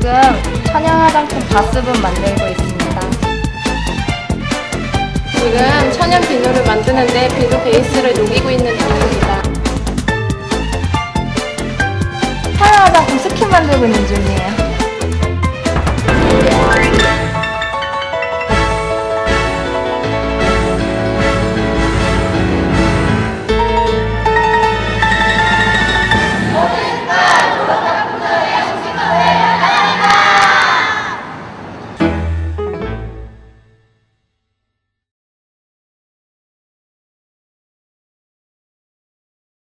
지금 천연 화장품 바스분 만들고 있습니다. 지금 천연 비누를 만드는데 비누 베이스를 녹이고 있는 중입니다. 천연 화장품 스킨 만들고 있는 중이에요.